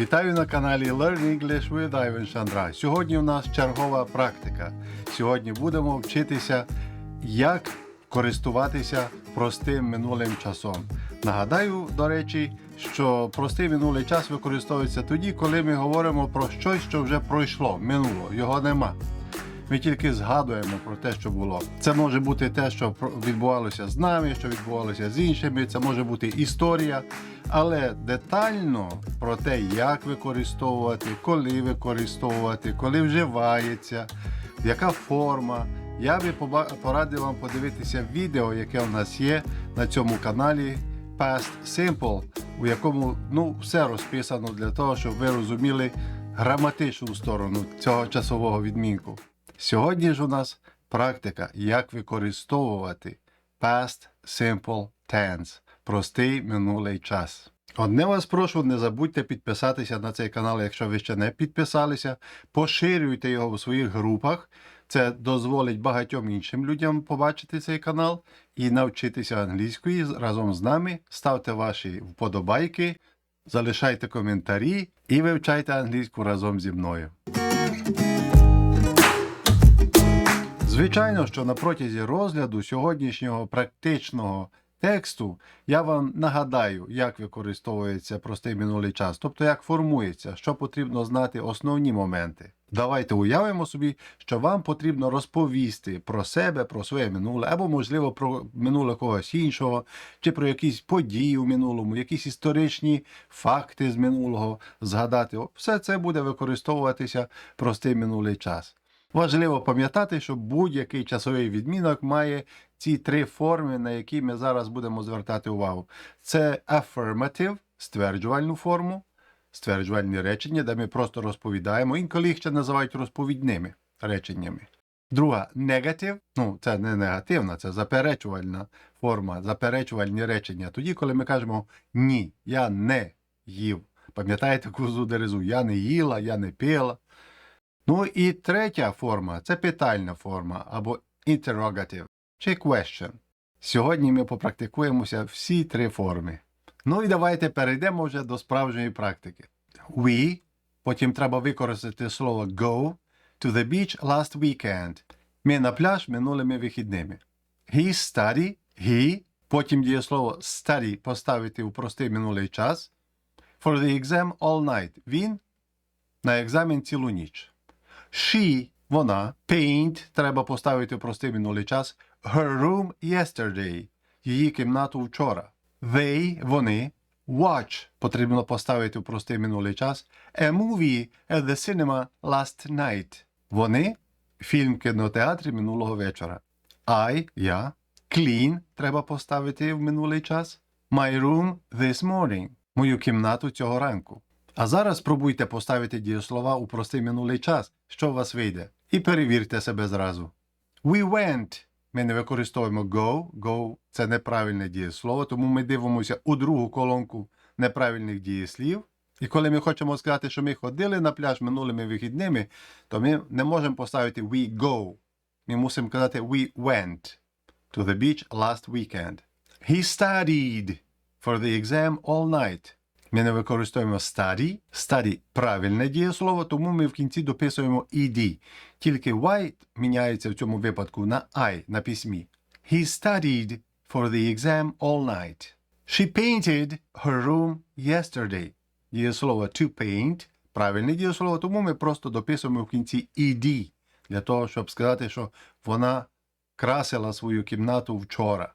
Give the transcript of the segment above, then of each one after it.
Вітаю на каналі Learn English with Ivan Chandra. Сьогодні у нас чергова практика. Сьогодні будемо вчитися, як користуватися простим минулим часом. Нагадаю, до речі, що простий минулий час використовується тоді, коли ми говоримо про щось, що вже пройшло, минуло, його нема. Ми тільки згадуємо про те, що було. Це може бути те, що відбувалося з нами, що відбувалося з іншими. Це може бути історія, але детально про те, як використовувати, коли використовувати, коли вживається, яка форма. Я би порадив вам подивитися відео, яке у нас є на цьому каналі Past Simple, у якому ну, все розписано для того, щоб ви розуміли граматичну сторону цього часового відмінку. Сьогодні ж у нас практика, як використовувати Past Simple Tense простий минулий час. Одне вас прошу, не забудьте підписатися на цей канал, якщо ви ще не підписалися. Поширюйте його в своїх групах. Це дозволить багатьом іншим людям побачити цей канал і навчитися англійської разом з нами. Ставте ваші вподобайки, залишайте коментарі і вивчайте англійську разом зі мною. Звичайно, що на протязі розгляду сьогоднішнього практичного тексту я вам нагадаю, як використовується простий минулий час, тобто як формується, що потрібно знати основні моменти. Давайте уявимо собі, що вам потрібно розповісти про себе, про своє минуле, або, можливо, про минуле когось іншого, чи про якісь події в минулому, якісь історичні факти з минулого згадати. Все це буде використовуватися простий минулий час. Важливо пам'ятати, що будь-який часовий відмінок має ці три форми, на які ми зараз будемо звертати увагу. Це affirmative, стверджувальну форму, стверджувальні речення, де ми просто розповідаємо, інколи їх ще називають розповідними реченнями. Друга negative, ну це не негативна, це заперечувальна форма, заперечувальні речення. Тоді, коли ми кажемо ні, я не їв. Пам'ятаєте кузу дерезу? Я не їла, я не пила. Ну і третя форма це питальна форма або interrogative чи question. Сьогодні ми попрактикуємося всі три форми. Ну і давайте перейдемо вже до справжньої практики. We, потім треба використати слово go to the beach last weekend. Ми на пляж минулими вихідними. He study, he, потім дієслово study поставити у простий минулий час. For the exam all night. Він на екзамен цілу ніч. She, вона, paint, треба поставити в простий минулий час. Her room yesterday, її кімнату вчора. They, вони, watch, потрібно поставити в простий минулий час. A movie at the cinema last night. Вони, фільм в кінотеатрі минулого вечора. I, я, clean, треба поставити в минулий час. My room this morning, мою кімнату цього ранку. А зараз спробуйте поставити дієслова у простий минулий час, що у вас вийде, і перевірте себе зразу. We went. Ми не використовуємо go. Go – це неправильне дієслово, тому ми дивимося у другу колонку неправильних дієслів. І коли ми хочемо сказати, що ми ходили на пляж минулими вихідними, то ми не можемо поставити we go. Ми мусимо казати we went to the beach last weekend. He studied for the exam all night. Ми не використовуємо study. Study – правильне дієслово, тому ми в кінці дописуємо ed. Тільки white міняється в цьому випадку на I на письмі. He studied for the exam all night. She painted her room yesterday. Дієслово to paint – правильне дієслово, тому ми просто дописуємо в кінці ed, для того, щоб сказати, що вона красила свою кімнату вчора.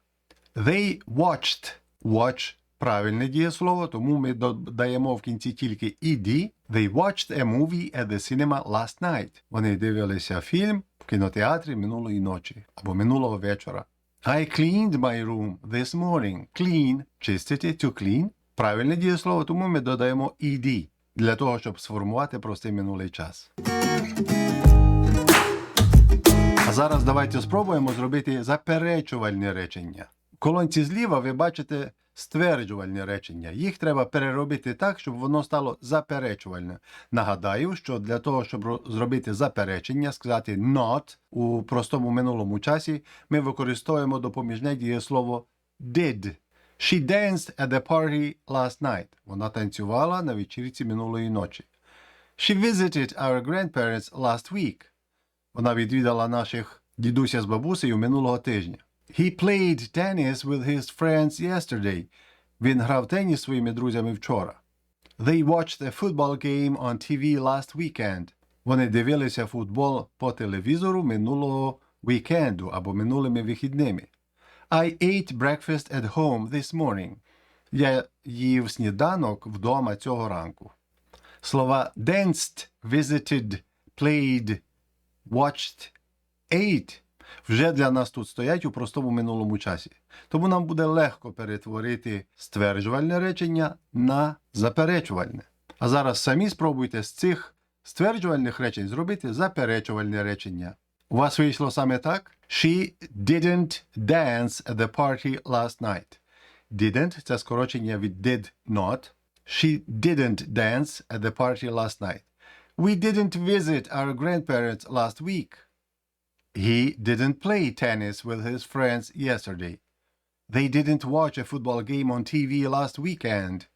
They watched. Watch правильне дієслово, тому ми додаємо в кінці тільки ed. They watched a movie at the cinema last night. Вони дивилися фільм в кінотеатрі минулої ночі або минулого вечора. I cleaned my room this morning. Clean – чистити, to clean. Правильне дієслово, тому ми додаємо ed для того, щоб сформувати простий минулий час. А зараз давайте спробуємо зробити заперечувальне речення. Колонці зліва ви бачите стверджувальні речення. Їх треба переробити так, щоб воно стало заперечувальне. Нагадаю, що для того, щоб зробити заперечення, сказати not у простому минулому часі, ми використовуємо допоміжне дієслово did. She danced at the party last night. Вона танцювала на вечірці минулої ночі. She visited our grandparents last week. Вона відвідала наших дідуся з бабусею минулого тижня. He played tennis with his friends yesterday. Він грав теніс своїми друзями вчора. They watched a football game on TV last weekend. Вони дивилися футбол по телевізору минулого вікенду або минулими вихідними. I ate breakfast at home this morning. Я їв сніданок вдома цього ранку. Слова danced, visited, played, watched, ate вже для нас тут стоять у простому минулому часі. Тому нам буде легко перетворити стверджувальне речення на заперечувальне. А зараз самі спробуйте з цих стверджувальних речень зробити заперечувальне речення. У вас вийшло саме так? She didn't dance at the party last night. Didn't – це скорочення від did not. She didn't dance at the party last night. We didn't visit our grandparents last week. He didn't play tennis with his friends yesterday. They didn't watch a football game on TV last weekend.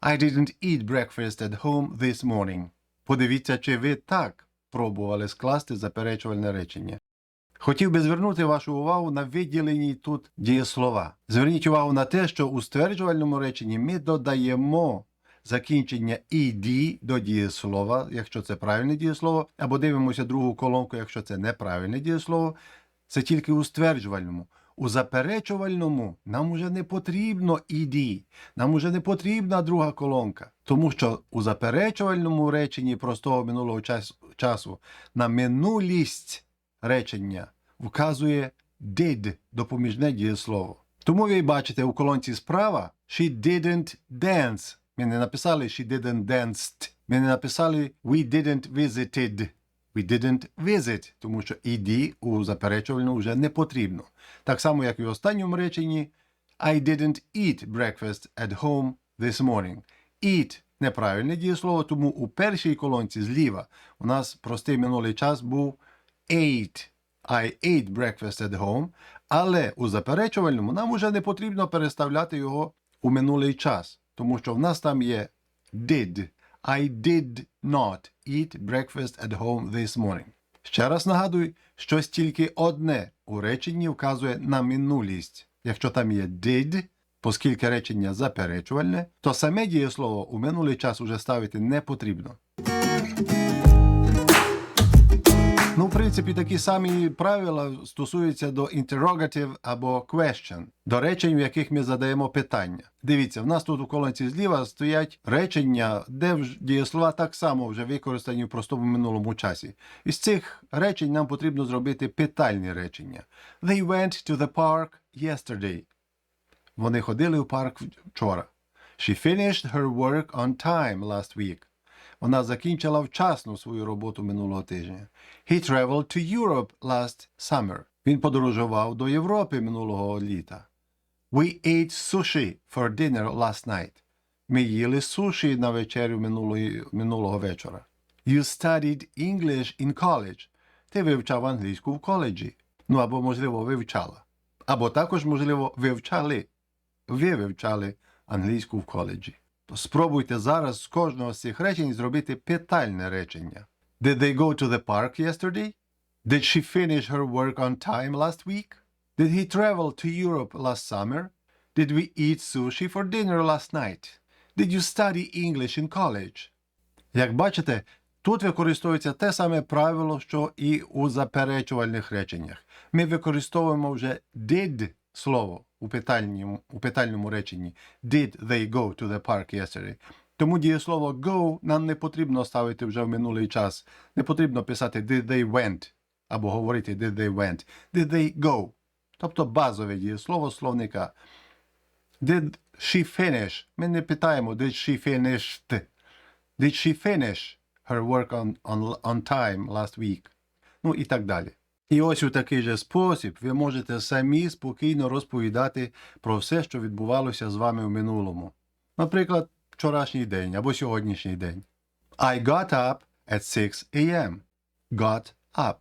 I didn't eat breakfast at home this morning. Подивіться, чи ви так пробували скласти заперечувальне речення. Хотів би звернути вашу увагу на виділені тут дієслова. Зверніть увагу на те, що у стверджувальному реченні ми додаємо закінчення «ed» до дієслова, якщо це правильне дієслово, або дивимося другу колонку, якщо це неправильне дієслово. Це тільки у стверджувальному. У заперечувальному нам уже не потрібно «ed», нам уже не потрібна друга колонка. Тому що у заперечувальному реченні простого минулого часу на минулість речення вказує did допоміжне дієслово. Тому ви бачите у колонці справа she didn't dance. Ми не написали she didn't danced. Ми не написали we didn't visited. We didn't visit, тому що ed у заперечувальному вже не потрібно. Так само, як і в останньому реченні I didn't eat breakfast at home this morning. Eat неправильне дієслово, тому у першій колонці зліва у нас простий минулий час був ate. I ate breakfast at home. Але у заперечувальному нам уже не потрібно переставляти його у минулий час, тому що в нас там є did. I did not eat breakfast at home this morning. Ще раз нагадую, щось тільки одне у реченні вказує на минулість. Якщо там є did, оскільки речення заперечувальне, то саме дієслово у минулий час уже ставити не потрібно. Ну, в принципі, такі самі правила стосуються до interrogative або question, до речень, в яких ми задаємо питання. Дивіться, в нас тут у колонці зліва стоять речення, де дієслова так само вже використані в простому минулому часі. Із цих речень нам потрібно зробити питальні речення. They went to the park yesterday. Вони ходили в парк вчора. She finished her work on time last week. Вона закінчила вчасно свою роботу минулого тижня. He traveled to Europe last summer. Він подорожував до Європи минулого літа. We ate sushi for dinner last night. Ми їли суші на вечерю минулої, минулого вечора. You studied English in college. Ти вивчав англійську в коледжі. Ну або, можливо, вивчала. Або також, можливо, вивчали. Ви вивчали англійську в коледжі. Спробуйте зараз з кожного з цих речень зробити питальне речення. Did they go to the park yesterday? Did she finish her work on time last week? Did he travel to Europe last summer? Did we eat sushi for dinner last night? Did you study English in college? Як бачите, тут використовується те саме правило, що і у заперечувальних реченнях. Ми використовуємо вже did слово у питальному, у питальному реченні. Did they go to the park yesterday? Тому дієслово go нам не потрібно ставити вже в минулий час. Не потрібно писати did they went або говорити did they went. Did they go? Тобто базове дієслово словника. Did she finish? Ми не питаємо did she finished. Did she finish her work on, on, on time last week? Ну і так далі. І ось у такий же спосіб ви можете самі спокійно розповідати про все, що відбувалося з вами в минулому. Наприклад, вчорашній день або сьогоднішній день. I got up at 6 a.m. Got up.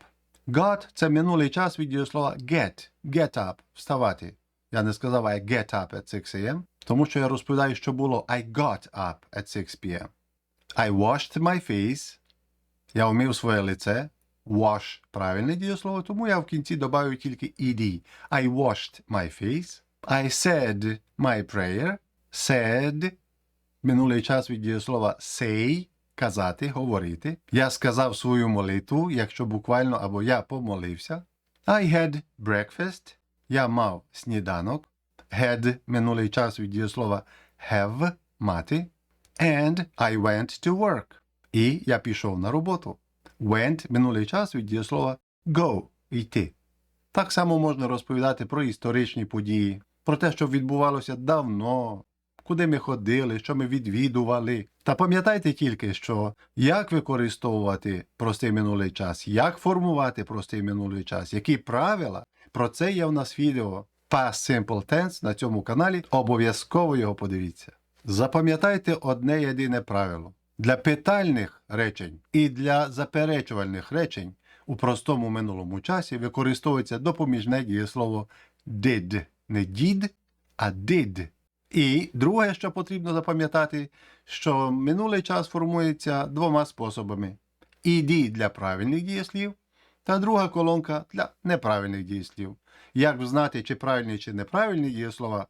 Got – це минулий час від дієслова get. Get up – вставати. Я не сказав I get up at 6 a.m., тому що я розповідаю, що було I got up at 6 p.m. I washed my face. Я вмив своє лице. Wash правильне дієслово, тому я в кінці додаю тільки ed. I washed my face. I said my prayer. Said минулий час від дієслова say казати, говорити. Я сказав свою молитву, якщо буквально або я помолився. I had breakfast. Я мав сніданок. Had минулий час від дієслова have мати. And I went to work. І я пішов на роботу. Went минулий час від дієслова go йти. Так само можна розповідати про історичні події, про те, що відбувалося давно, куди ми ходили, що ми відвідували. Та пам'ятайте тільки, що як використовувати простий минулий час, як формувати простий минулий час, які правила, про це є в нас відео Past Simple Tense на цьому каналі. Обов'язково його подивіться. Запам'ятайте одне єдине правило. Для питальних речень і для заперечувальних речень у простому минулому часі використовується допоміжне дієслово did. Не did, а did. І друге, що потрібно запам'ятати, що минулий час формується двома способами: ed для правильних дієслів, та друга колонка для неправильних дієслів. Як знати, чи правильні, чи неправильні дієслова?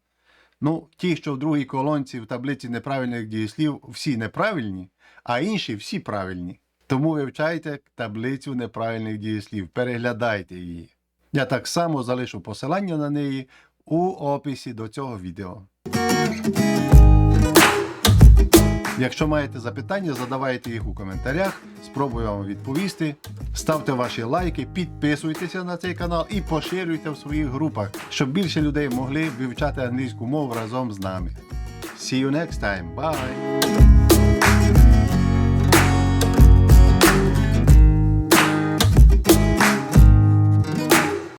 Ну, ті, що в другій колонці в таблиці неправильних дієслів, всі неправильні, а інші всі правильні. Тому вивчайте таблицю неправильних дієслів, переглядайте її. Я так само залишу посилання на неї у описі до цього відео. Якщо маєте запитання, задавайте їх у коментарях, спробую вам відповісти. Ставте ваші лайки, підписуйтеся на цей канал і поширюйте в своїх групах, щоб більше людей могли вивчати англійську мову разом з нами. See you next time. Bye!